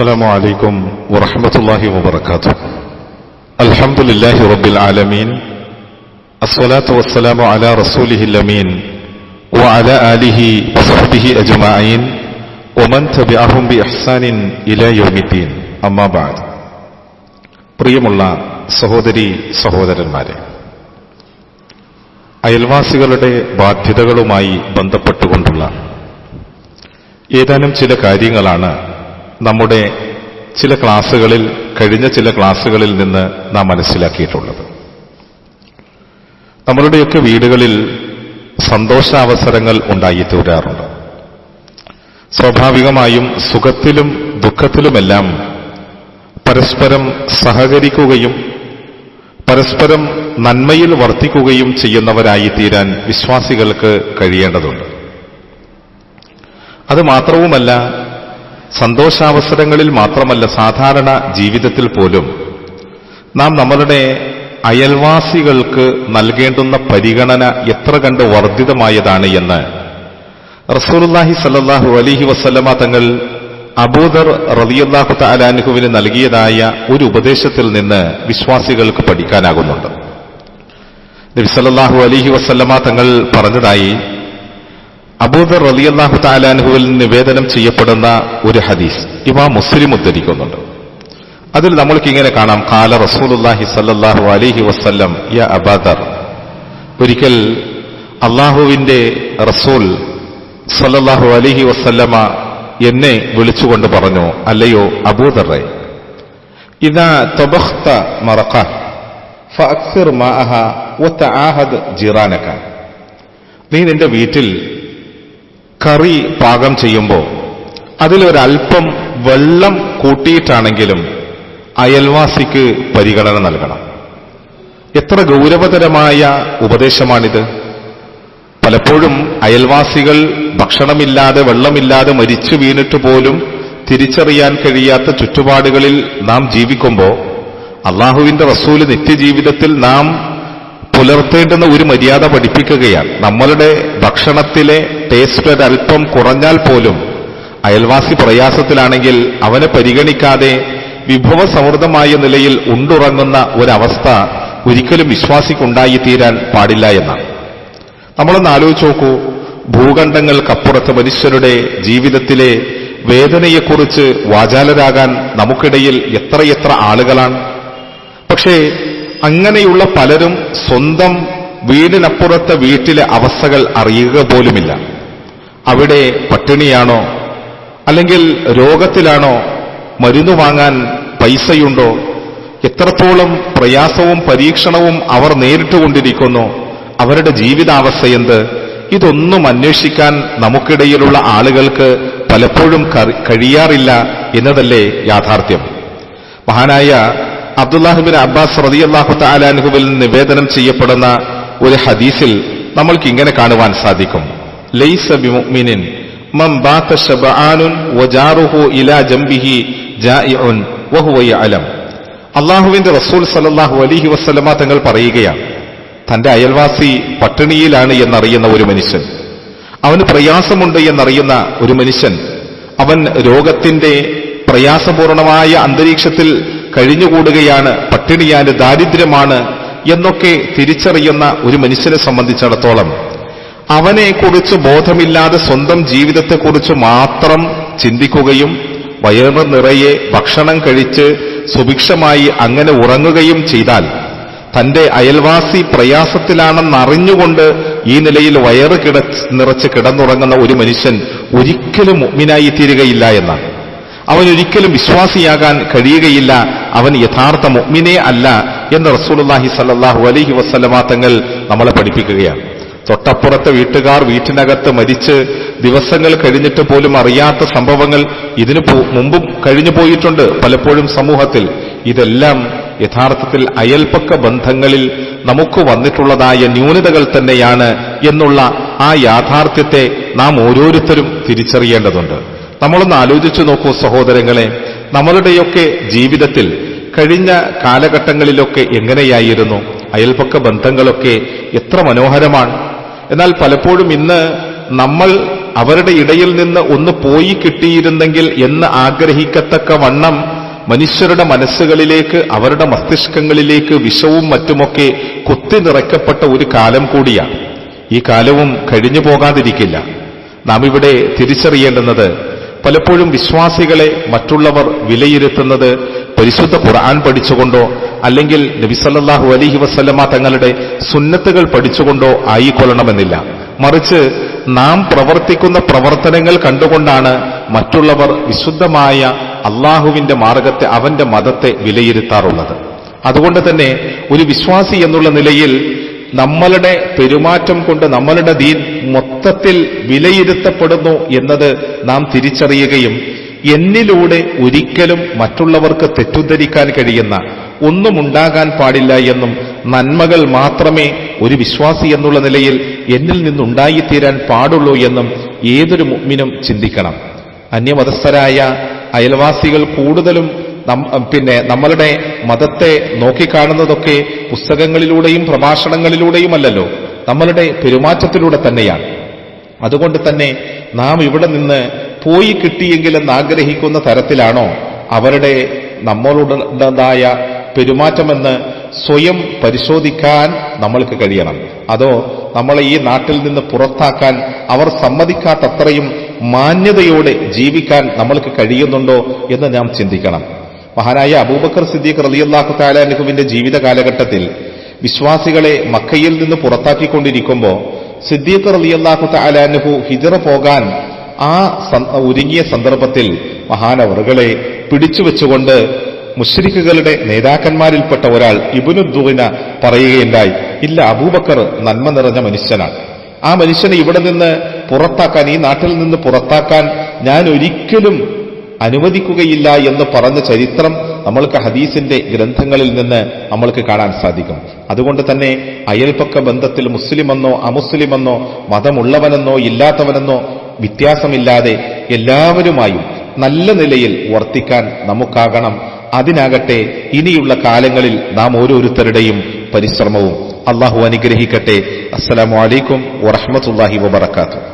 السلام عليكم ورحمة الله وبركاته الحمد لله رب العالمين الصلاة والسلام على رسوله الأمين وعلى آله وصحبه أجمعين ومن تبعهم بإحسان إلى يوم الدين أما بعد പ്രിയമുള്ള സഹോദരി സഹോദരന്മാരെ അയൽവാസികളുടെ ബാധ്യതകളുമായി ബന്ധപ്പെട്ടുകൊണ്ടുള്ള ഏതാനും ചില കാര്യങ്ങളാണ് നമ്മുടെ ചില ക്ലാസ്സുകളിൽ കഴിഞ്ഞ ചില ക്ലാസ്സുകളിൽ നിന്ന് നാം മനസ്സിലാക്കിയിട്ടുള്ളത്. നമ്മളുടെയൊക്കെ വീടുകളിൽ സന്തോഷാവസരങ്ങൾ ഉണ്ടായിത്തീരാറുണ്ട് സ്വാഭാവികമായും സുഖത്തിലും ദുഃഖത്തിലുമെല്ലാം പരസ്പരം സഹകരിക്കുകയും പരസ്പരം നന്മയിൽ വർത്തിക്കുകയും ചെയ്യുന്നവരായി തീരാൻ വിശ്വാസികൾക്ക് കഴിയേണ്ടതുണ്ട്. അത് മാത്രവുമല്ല സന്തോഷാവസരങ്ങളിൽ മാത്രമല്ല സാധാരണ ജീവിതത്തിൽ പോലും. നാം നമ്മളുടെ അയൽവാസികൾക്ക് നൽകേണ്ടുന്ന പരിഗണന എത്ര കണ്ട് വർദ്ധിതമായതാണ് എന്ന്. റസൂലുല്ലാഹി സല്ലാഹു അലിഹി വസ്ലമ തങ്ങൾ അബൂദർ റലിയല്ലാഹു താലാനുഹുവിന് നൽകിയതായ ഒരു ഉപദേശത്തിൽ നിന്ന് വിശ്വാസികൾക്ക് പഠിക്കാനാകുന്നുണ്ട്. നബിസല്ലാഹു അലിഹി വസ്ലമ തങ്ങൾ പറഞ്ഞതായി അബൂദർ റലിയല്ലാഹു താലാൻഹുവിൽ നിവേദനം ചെയ്യപ്പെടുന്ന ഒരു ഹദീസ് ഇവ മുസ്ലിം ഉദ്ധരിക്കുന്നുണ്ട്. അതിൽ നമ്മൾക്ക് ഇങ്ങനെ കാണാം. കാല റസൂലുല്ലാഹി സല്ലാഹു അലിഹി വസ്ല്ലം യ അബാദർ ഒരിക്കൽ അള്ളാഹുവിന്റെ റസൂൽ സല്ലാഹു അലിഹി വസ്ല്ലമ എന്നെ വിളിച്ചുകൊണ്ട് പറഞ്ഞു അല്ലയോ അബൂദറെ ഇതാ തൊബഖ്ത മറക്ക ഫഅക്സിർ മാഅഹ വതആഹദ് ജിറാനക നീ നിന്റെ വീട്ടിൽ കറി പാകം ചെയ്യുമ്പോൾ അതിലൊരൽപ്പം വെള്ളം കൂട്ടിയിട്ടാണെങ്കിലും അയൽവാസിക്ക് പരിഗണന നൽകണം. എത്ര ഗൗരവതരമായ ഉപദേശമാണിത്. പലപ്പോഴും അയൽവാസികൾ ഭക്ഷണമില്ലാതെ വെള്ളമില്ലാതെ മരിച്ചു വീണിട്ട് പോലും തിരിച്ചറിയാൻ കഴിയാത്ത ചുറ്റുപാടുകളിൽ നാം ജീവിക്കുമ്പോൾ അള്ളാഹുവിന്റെ റസൂൽ നിത്യജീവിതത്തിൽ നാം പുലർത്തേണ്ടുന്ന ഒരു മര്യാദ പഠിപ്പിക്കുകയാണ്. നമ്മളുടെ ഭക്ഷണത്തിലെ ടേസ്റ്റ് ഒരല്പം കുറഞ്ഞാൽ പോലും അയൽവാസി പ്രയാസത്തിലാണെങ്കിൽ അവനെ പരിഗണിക്കാതെ വിഭവസമൃദ്ധമായ നിലയിൽ ഉണ്ടുറങ്ങുന്ന ഒരവസ്ഥ ഒരിക്കലും വിശ്വാസിക്കുണ്ടായി തീരാൻ പാടില്ല എന്നാണ്. നമ്മളൊന്ന് ആലോചിച്ച് നോക്കൂ. ഭൂഖണ്ഡങ്ങൾക്കപ്പുറത്ത് മനുഷ്യരുടെ ജീവിതത്തിലെ വേദനയെക്കുറിച്ച് വാചാലരാകാൻ നമുക്കിടയിൽ എത്രയെത്ര ആളുകളാണ്. പക്ഷേ അങ്ങനെയുള്ള പലരും സ്വന്തം വീടിനപ്പുറത്തെ വീട്ടിലെ അവസ്ഥകൾ അറിയുക പോലുമില്ല. അവിടെ പട്ടിണിയാണോ? അല്ലെങ്കിൽ രോഗത്തിലാണോ? മരുന്ന് വാങ്ങാൻ പൈസയുണ്ടോ? എത്രത്തോളം പ്രയാസവും പരീക്ഷണവും അവർ നേരിട്ടുകൊണ്ടിരിക്കുന്നു അവരുടെ ജീവിതാവസ്ഥയെന്ത് ഇതൊന്നും അന്വേഷിക്കാൻ നമുക്കിടയിലുള്ള ആളുകൾക്ക് പലപ്പോഴും കഴിയാറില്ല എന്നതല്ലേ യാഥാർത്ഥ്യം. മഹാനായ അബ്ദുല്ലാഹിബിൻ അബ്ബാസ് റതിയല്ലാഹു താലാൻഹുവിൽ നിവേദനം ചെയ്യപ്പെടുന്ന ഒരു ഹദീസിൽ നമ്മൾക്ക് ഇങ്ങനെ കാണുവാൻ സാധിക്കും. ലൈസ ബിമുഅ്മിനിൻ മം ബാത ഇലാ ജംബിഹി വഹുവ യഅലം. അള്ളാഹുവിന്റെ റസൂൽ സല്ലല്ലാഹു അലൈഹി വസല്ലമ തങ്ങൾ പറയുകയാണ് തന്റെ അയൽവാസി പട്ടിണിയിലാണ് എന്നറിയുന്ന ഒരു മനുഷ്യൻ. അവന് പ്രയാസമുണ്ട് എന്നറിയുന്ന ഒരു മനുഷ്യൻ. അവൻ രോഗത്തിന്റെ പ്രയാസപൂർണമായ അന്തരീക്ഷത്തിൽ കഴിഞ്ഞുകൂടുകയാണ്. പട്ടിണിയാണ് ദാരിദ്ര്യമാണ് എന്നൊക്കെ തിരിച്ചറിയുന്ന ഒരു മനുഷ്യനെ സംബന്ധിച്ചിടത്തോളം അവനെക്കുറിച്ച് ബോധമില്ലാതെ സ്വന്തം ജീവിതത്തെക്കുറിച്ച് മാത്രം ചിന്തിക്കുകയും വയറ് നിറയെ ഭക്ഷണം കഴിച്ച് സുഭിക്ഷമായി അങ്ങനെ ഉറങ്ങുകയും ചെയ്താൽ തന്റെ അയൽവാസി പ്രയാസത്തിലാണെന്നറിഞ്ഞുകൊണ്ട് ഈ നിലയിൽ വയറ് കിട നിറച്ച് കിടന്നുറങ്ങുന്ന ഒരു മനുഷ്യൻ ഒരിക്കലും മുഗ്മിനായി തീരുകയില്ല എന്നാണ്. അവൻ ഒരിക്കലും വിശ്വാസിയാകാൻ കഴിയുകയില്ല. അവൻ യഥാർത്ഥ മുഗ്മിനെ അല്ല എന്ന് റസൂലുല്ലാഹി സല്ലാഹു അലഹി വസ്ലമാങ്ങൾ നമ്മളെ പഠിപ്പിക്കുകയാണ്. തൊട്ടപ്പുറത്തെ വീട്ടുകാർ വീട്ടിനകത്ത് മരിച്ച് ദിവസങ്ങൾ കഴിഞ്ഞിട്ട് പോലും അറിയാത്ത സംഭവങ്ങൾ ഇതിനു മുമ്പും കഴിഞ്ഞു പോയിട്ടുണ്ട് പലപ്പോഴും സമൂഹത്തിൽ. ഇതെല്ലാം യഥാർത്ഥത്തിൽ അയൽപ്പക്ക ബന്ധങ്ങളിൽ നമുക്ക് വന്നിട്ടുള്ളതായ ന്യൂനതകൾ തന്നെയാണ് എന്നുള്ള ആ യാഥാർത്ഥ്യത്തെ നാം ഓരോരുത്തരും തിരിച്ചറിയേണ്ടതുണ്ട്. നമ്മളൊന്ന് ആലോചിച്ചു നോക്കൂ സഹോദരങ്ങളെ നമ്മളുടെയൊക്കെ ജീവിതത്തിൽ കഴിഞ്ഞ കാലഘട്ടങ്ങളിലൊക്കെ എങ്ങനെയായിരുന്നു? അയൽപക്ക ബന്ധങ്ങളൊക്കെ എത്ര മനോഹരമാണ്. എന്നാൽ പലപ്പോഴും ഇന്ന് നമ്മൾ അവരുടെ ഇടയിൽ നിന്ന് ഒന്ന് പോയി കിട്ടിയിരുന്നെങ്കിൽ എന്ന് ആഗ്രഹിക്കത്തക്ക വണ്ണം മനുഷ്യരുടെ മനസ്സുകളിലേക്ക് അവരുടെ മസ്തിഷ്കങ്ങളിലേക്ക് വിഷവും മറ്റുമൊക്കെ കുത്തി നിറയ്ക്കപ്പെട്ട ഒരു കാലം കൂടിയാണ്. ഈ കാലവും കഴിഞ്ഞു പോകാതിരിക്കില്ല. നാം ഇവിടെ തിരിച്ചറിയേണ്ടുന്നത് പലപ്പോഴും വിശ്വാസികളെ മറ്റുള്ളവർ വിലയിരുത്തുന്നത് പരിശുദ്ധ ഖുർആൻ പഠിച്ചുകൊണ്ടോ അല്ലെങ്കിൽ നബിസല്ലാഹു അലഹി വസ്ലമ തങ്ങളുടെ സുന്നത്തുകൾ പഠിച്ചുകൊണ്ടോ ആയിക്കൊള്ളണമെന്നില്ല. മറിച്ച് നാം പ്രവർത്തിക്കുന്ന പ്രവർത്തനങ്ങൾ കണ്ടുകൊണ്ടാണ് മറ്റുള്ളവർ വിശുദ്ധമായ അള്ളാഹുവിന്റെ മാർഗത്തെ അവന്റെ മതത്തെ വിലയിരുത്താറുള്ളത്. അതുകൊണ്ട് തന്നെ ഒരു വിശ്വാസി എന്നുള്ള നിലയിൽ നമ്മളുടെ പെരുമാറ്റം കൊണ്ട് നമ്മളുടെ ദീൻ മൊത്തത്തിൽ വിലയിരുത്തപ്പെടുന്നു എന്നത് നാം തിരിച്ചറിയുകയും എന്നിലൂടെ ഒരിക്കലും മറ്റുള്ളവർക്ക് തെറ്റുദ്ധരിക്കാൻ കഴിയുന്ന ഒന്നും ഉണ്ടാകാൻ പാടില്ല എന്നും നന്മകൾ മാത്രമേ ഒരു വിശ്വാസി എന്നുള്ള നിലയിൽ എന്നിൽ നിന്നുണ്ടായിത്തീരാൻ പാടുള്ളൂ എന്നും ഏതൊരു മുഗ്മിനും ചിന്തിക്കണം. അന്യമതസ്ഥരായ അയൽവാസികൾ കൂടുതലും പിന്നെ നമ്മളുടെ മതത്തെ നോക്കിക്കാണുന്നതൊക്കെ പുസ്തകങ്ങളിലൂടെയും പ്രഭാഷണങ്ങളിലൂടെയുമല്ലല്ലോ. നമ്മളുടെ പെരുമാറ്റത്തിലൂടെ തന്നെയാണ്. അതുകൊണ്ട് തന്നെ നാം ഇവിടെ നിന്ന് പോയി കിട്ടിയെങ്കിലെന്ന് ആഗ്രഹിക്കുന്ന തരത്തിലാണോ അവരുടെ നമ്മളുടേതായ പെരുമാറ്റമെന്ന് സ്വയം പരിശോധിക്കാൻ നമ്മൾക്ക് കഴിയണം. അതോ നമ്മളെ ഈ നാട്ടിൽ നിന്ന് പുറത്താക്കാൻ അവർ സമ്മതിക്കാത്തത്രയും മാന്യതയോടെ ജീവിക്കാൻ നമ്മൾക്ക് കഴിയുന്നുണ്ടോ എന്ന് നാം ചിന്തിക്കണം. മഹാനായ അബൂബക്കർ സിദ്ദീഖ് റലിയല്ലാഹു താലാനുഹുവിന്റെ ജീവിത കാലഘട്ടത്തിൽ വിശ്വാസികളെ മക്കയിൽ നിന്ന് പുറത്താക്കിക്കൊണ്ടിരിക്കുമ്പോൾ സിദ്ദീഖ് റലിയല്ലാഹു താലാനുഹു ഹിജറ പോകാൻ ആ ഒരുങ്ങിയ സന്ദർഭത്തിൽ മഹാനവറുകളെ പിടിച്ചു വെച്ചുകൊണ്ട് മുഷ്രിഖുകളുടെ നേതാക്കന്മാരിൽപ്പെട്ട ഒരാൾ ഇബുനുദ്ദൂന പറയുകയുണ്ടായി ഇല്ല അബൂബക്കർ നന്മ നിറഞ്ഞ മനുഷ്യനാണ്. ആ മനുഷ്യനെ ഇവിടെ നിന്ന് പുറത്താക്കാൻ ഈ നാട്ടിൽ നിന്ന് പുറത്താക്കാൻ ഞാൻ ഒരിക്കലും അനുവദിക്കുകയില്ല എന്ന് പറഞ്ഞ ചരിത്രം നമ്മൾക്ക് ഹദീസിന്റെ ഗ്രന്ഥങ്ങളിൽ നിന്ന് നമ്മൾക്ക് കാണാൻ സാധിക്കും. അതുകൊണ്ട് തന്നെ അയൽപക്ക ബന്ധത്തിൽ മുസ്ലിമെന്നോ അമുസ്ലിമെന്നോ മതമുള്ളവനെന്നോ ഇല്ലാത്തവനെന്നോ വ്യത്യാസമില്ലാതെ എല്ലാവരുമായും നല്ല നിലയിൽ വർത്തിക്കാൻ നമുക്കാകണം. അതിനാകട്ടെ ഇനിയുള്ള കാലങ്ങളിൽ നാം ഓരോരുത്തരുടെയും പരിശ്രമവും. അള്ളാഹു അനുഗ്രഹിക്കട്ടെ. അസ്സലാമു അലൈക്കും വറഹമത്തല്ലാഹി വബർക്കാത്തു